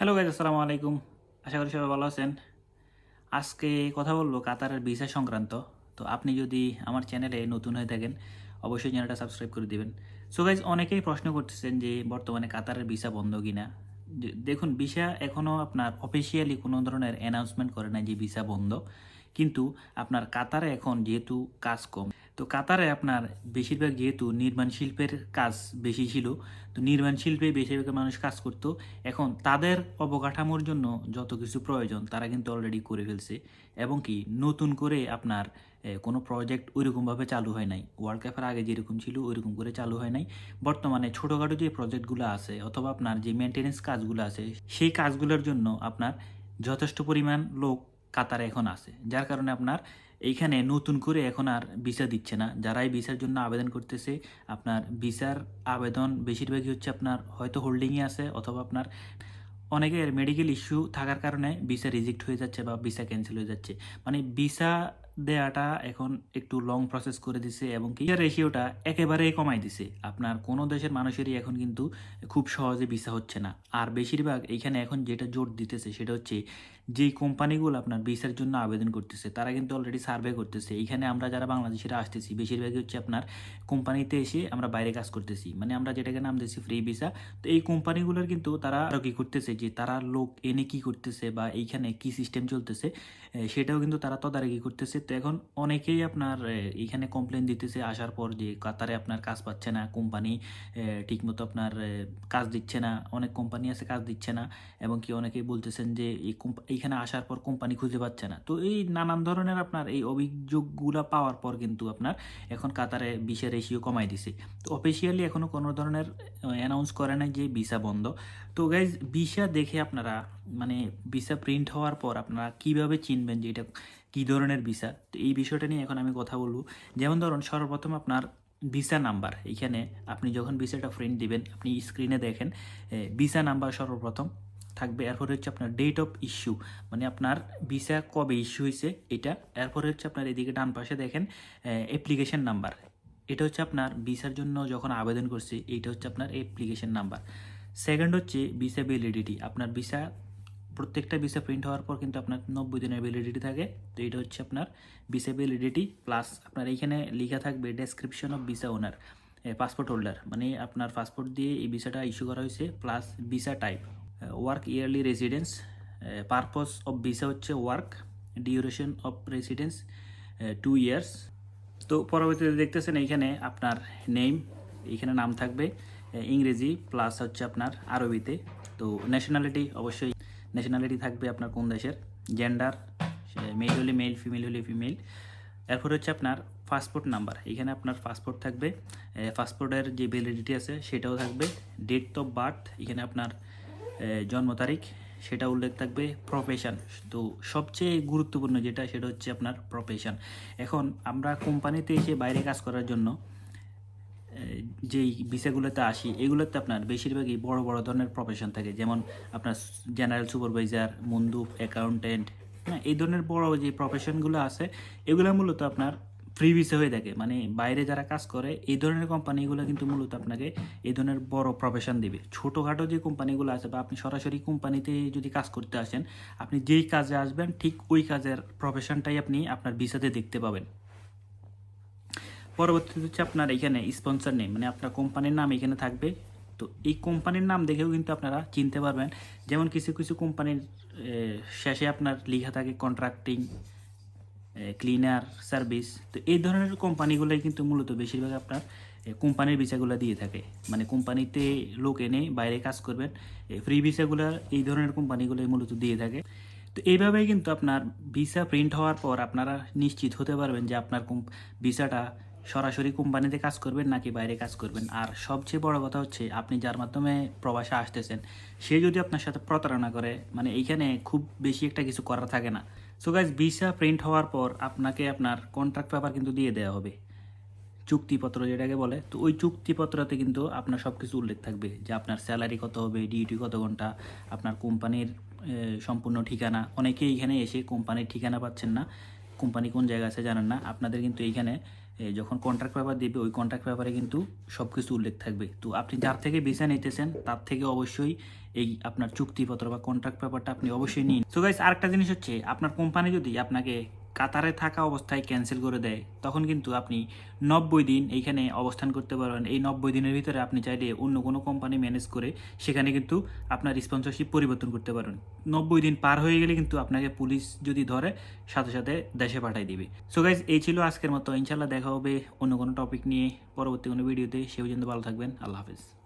Hello guys আসসালামু আলাইকুম। আশা করি সবাই ভালো আছেন। আজকে কথা বলব কাতারের ভিসা সংক্রান্ত। তো আপনি যদি আমার চ্যানেলে নতুন হয়ে থাকেন, অবশ্যই চ্যানেলটা সাবস্ক্রাইব করে দেবেন। সো গাইজ অনেকেই প্রশ্ন করতেছেন যে, বর্তমানে কাতারের ভিসা বন্ধ কি না দেখুন, ভিসা এখনও আপনার অফিসিয়ালি কোনো ধরনের অ্যানাউন্সমেন্ট করে না যে ভিসা বন্ধ। কিন্তু আপনার কাতারে এখন যেহেতু কাজ কম, তো কাতারে আপনার বেশিরভাগ যেহেতু নির্মাণ শিল্পের কাজ বেশি ছিল, তো নির্মাণ শিল্পে বেশিরভাগ মানুষ কাজ করতো। এখন তাদের অবকাঠামোর জন্য যত কিছু প্রয়োজন, তারা কিন্তু অলরেডি করে ফেলছে। এবং কি, নতুন করে আপনার কোনো প্রজেক্ট ওইরকমভাবে চালু হয় নাই। ওয়ার্ল্ড কাপের আগে যেরকম ছিল, ওইরকম করে চালু হয় নাই। বর্তমানে ছোটোখাটো যে প্রজেক্টগুলো আছে, অথবা আপনার যে মেনটেনেন্স কাজগুলো আছে, সেই কাজগুলোর জন্য আপনার যথেষ্ট পরিমাণ লোক কাতারে এখন আছে। যার কারণে আপনার এইখানে নতুন করে এখন আর ভিসা দিচ্ছে না। যারাই ভিসার জন্য আবেদন করতেছে, আপনার ভিসার আবেদন বেশিরভাগই হচ্ছে আপনার হয়তো হোল্ডিংয়ে আছে অথবা আপনার অনেকের মেডিকেল ইস্যু থাকার কারণে ভিসা রিজেক্ট হয়ে যাচ্ছে বা ভিসা ক্যান্সেল হয়ে যাচ্ছে। মানে ভিসা দেওয়াটা এখন একটু লং প্রসেস করে দিছে এবং কি রেশিওটা একেবারেই কমাই দিছে। আপনার কোনো দেশের মানুষেরই এখন কিন্তু খুব সহজে ভিসা হচ্ছে না। আর বেশিরভাগ এইখানে এখন যেটা জোর দিতেছে সেটা হচ্ছে যেই কোম্পানিগুলো আপনার ভিসার জন্য আবেদন করতেছে, তারা কিন্তু অলরেডি সার্ভে করতেছে। এইখানে আমরা যারা বাংলাদেশিরা আসতেছি, বেশিরভাগই হচ্ছে আপনার কোম্পানিতে এসে আমরা বাইরে কাজ করতেছি। মানে আমরা যেটাকে নাম দিয়েছি ফ্রি ভিসা তো এই কোম্পানিগুলোর কিন্তু তারা আরও কী করতেছে যে তারা লোক এনে কি করতেছে বা এইখানে কি সিস্টেম চলতেছে সেটাও কিন্তু তারা তদারকি করতেছে। তো এখন অনেকেই আপনার এ, এইখানে কমপ্লেন দিতেছে আসার পর যে কাতারে আপনার কাজ পাচ্ছে না কোম্পানি ঠিকমতো আপনার কাজ দিচ্ছে না অনেক কোম্পানি আছে কাজ দিচ্ছে না এবং কি অনেকেই বলতেছেন যে এই এইখানে আসার পর কোম্পানি খুঁজে পাচ্ছে না। তো এই নানান ধরনের আপনার এই অভিযোগগুলো পাওয়ার পর কিন্তু আপনার এখন কাতারে ভিসা রেশিও কমাই দিছে। তো অফিসিয়ালি এখনও কোনো ধরনের অ্যানাউন্স করে নাই যে ভিসা বন্ধ। তো গাইজ ভিসা দেখে আপনারা মানে ভিসা প্রিন্ট হওয়ার পর আপনারা কীভাবে চিনবেন যে এটা কী ধরনের ভিসা তো এই বিষয়টা নিয়ে এখন আমি কথা বলব। যেমন ধরুন, সর্বপ্রথম আপনার ভিসা নাম্বার এখানে আপনি যখন ভিসাটা প্রিন্ট দিবেন, আপনি স্ক্রিনে দেখেন ভিসা নাম্বার সর্বপ্রথম থাকবে। এরপরে হচ্ছে আপনার ডেট অফ ইস্যু মানে আপনার ভিসা কবে ইস্যু হয়েছে এটা। এরপরে হচ্ছে আপনার এদিকে ডান পাশে দেখেন অ্যাপ্লিকেশন নাম্বার এটা হচ্ছে আপনার ভিসার জন্য যখন আবেদন করছে, এইটা হচ্ছে আপনার অ্যাপ্লিকেশন নাম্বার সেকেন্ড হচ্ছে ভিসা ভ্যালিডিটি আপনার ভিসা প্রত্যেকটা ভিসা প্রিন্ট হওয়ার পর কিন্তু আপনার নব্বই দিনের ভ্যালিডিটি থাকে। তো এটা হচ্ছে আপনার ভিসা ভ্যালিডিটি প্লাস আপনার এইখানে লেখা থাকবে description of visa owner passport holder মানে আপনার পাসপোর্ট দিয়ে এই ভিসাটা ইস্যু করা হয়েছে plus visa type work yearly residence purpose of visa হচ্ছে work duration of residence two years তো পরবর্তীতে দেখতেছেন এইখানে আপনার নেম এইখানে নাম থাকবে ইংরেজি প্লাস হচ্ছে আপনার আরবিতে। তো ন্যাশনালিটি অবশ্যই ন্যাশনালিটি থাকবে আপনার কোন দেশের? জেন্ডার মেল হলে মেল ফিমেল হলে ফিমেল এরপর হচ্ছে আপনার পাসপোর্ট নাম্বার এখানে আপনার পাসপোর্ট থাকবে। পাসপোর্টের যে ভ্যালিডিটি আছে সেটাও থাকবে। ডেট অফ বার্থ এখানে আপনার জন্ম তারিখ, সেটা উল্লেখ থাকবে। প্রফেশন তো সবচেয়ে গুরুত্বপূর্ণ যেটা, সেটা হচ্ছে আপনার প্রফেশন এখন আমরা কোম্পানিতে এসে বাইরে কাজ করার জন্য যেই ভিসাগুলোতে আসি, এগুলোতে আপনার বেশিরভাগই বড় বড় ধরনের প্রফেশন থাকে। যেমন আপনার জেনারেল সুপারভাইজার মন্দুপ অ্যাকাউন্টেন্ট হ্যাঁ এই ধরনের বড় যে প্রফেশনগুলো আছে, এগুলো মূলত আপনার ফ্রি ভিসা হয়ে থাকে। মানে বাইরে যারা কাজ করে, এই ধরনের কোম্পানিগুলো কিন্তু মূলত আপনাকে এই ধরনের বড় প্রফেশন দিবে। ছোটোখাটো যে কোম্পানিগুলো আছে বা আপনি সরাসরি কোম্পানিতে যদি কাজ করতে আসেন, আপনি যেই কাজে আসবেন, ঠিক ওই কাজের প্রফেশনটাই আপনি আপনার ভিসাতে দেখতে পাবেন। পরবর্তীতে হচ্ছে আপনার এখানে স্পন্সর নেই মানে আপনার কোম্পানির নাম এখানে থাকবে। তো এই কোম্পানির নাম দেখেও কিন্তু আপনারা চিনতে পারবেন। যেমন কিছু কিছু কোম্পানির শেষে আপনার লেখা থাকে কন্ট্রাক্টিং ক্লিনার সার্ভিস তো এই ধরনের কোম্পানিগুলোই কিন্তু মূলত বেশিরভাগ আপনার কোম্পানির ভিসাগুলো দিয়ে থাকে। মানে কোম্পানিতে লোক এনে বাইরে কাজ করবেন ফ্রি ভিসাগুলো এই ধরনের কোম্পানিগুলোই মূলত দিয়ে থাকে। তো এইভাবেই কিন্তু আপনার ভিসা প্রিন্ট হওয়ার পর আপনারা নিশ্চিত হতে পারবেন যে আপনার ভিসাটা সরাসরি কোম্পানিতে কাজ করবেন নাকি বাইরে কাজ করবেন? আর সবচেয়ে বড় কথা হচ্ছে, আপনি যার মাধ্যমে প্রবাসে আসতেছেন, সে যদি আপনার সাথে প্রতারণা করে মানে এইখানে খুব বেশি একটা কিছু করার থাকে না। সো গাইজ ভিসা প্রিন্ট হওয়ার পর আপনাকে আপনার কন্ট্রাক্ট পেপার কিন্তু দিয়ে দেওয়া হবে। চুক্তিপত্র যেটাকে বলে, তো ওই চুক্তিপত্রতে কিন্তু আপনার সব কিছু উল্লেখ থাকবে, যে আপনার স্যালারি কত হবে ডিউটি কত ঘণ্টা, আপনার কোম্পানির সম্পূর্ণ ঠিকানা। অনেকেই এখানে এসে কোম্পানির ঠিকানা পাচ্ছেন না, কোম্পানি কোন জায়গায় আছে জানেন না। আপনাদের কিন্তু এইখানে যখন কন্ট্রাক্ট পেপার দেবে, ওই কন্ট্রাক্ট পেপারে কিন্তু সব কিছু উল্লেখ থাকবে। তো আপনি যার থেকে ভিসা নিতেছেন, তার থেকে অবশ্যই এই আপনার চুক্তিপত্র বা কন্ট্রাক্ট পেপারটা আপনি অবশ্যই নিন। সো গাইস আরেকটা জিনিস হচ্ছে, আপনার কোম্পানি যদি আপনাকে কাতারে থাকা অবস্থায় ক্যান্সেল করে দেয়। তখন কিন্তু আপনি নব্বই দিন এইখানে অবস্থান করতে পারবেন। এই নব্বই দিনের ভিতরে আপনি চাইলে অন্য কোনো কোম্পানি ম্যানেজ করে সেখানে কিন্তু আপনার স্পন্সরশিপ পরিবর্তন করতে পারেন নব্বই দিন পার হয়ে গেলে কিন্তু আপনাকে পুলিশ যদি ধরে, সাথে সাথে দেশে পাঠিয়ে দিবে। সো গাইজ এই ছিল আজকের মতো। ইনশাল্লাহ দেখা হবে অন্য কোনো টপিক নিয়ে পরবর্তী কোনো ভিডিওতে সে পর্যন্ত ভালো থাকবেন। আল্লাহ হাফেজ।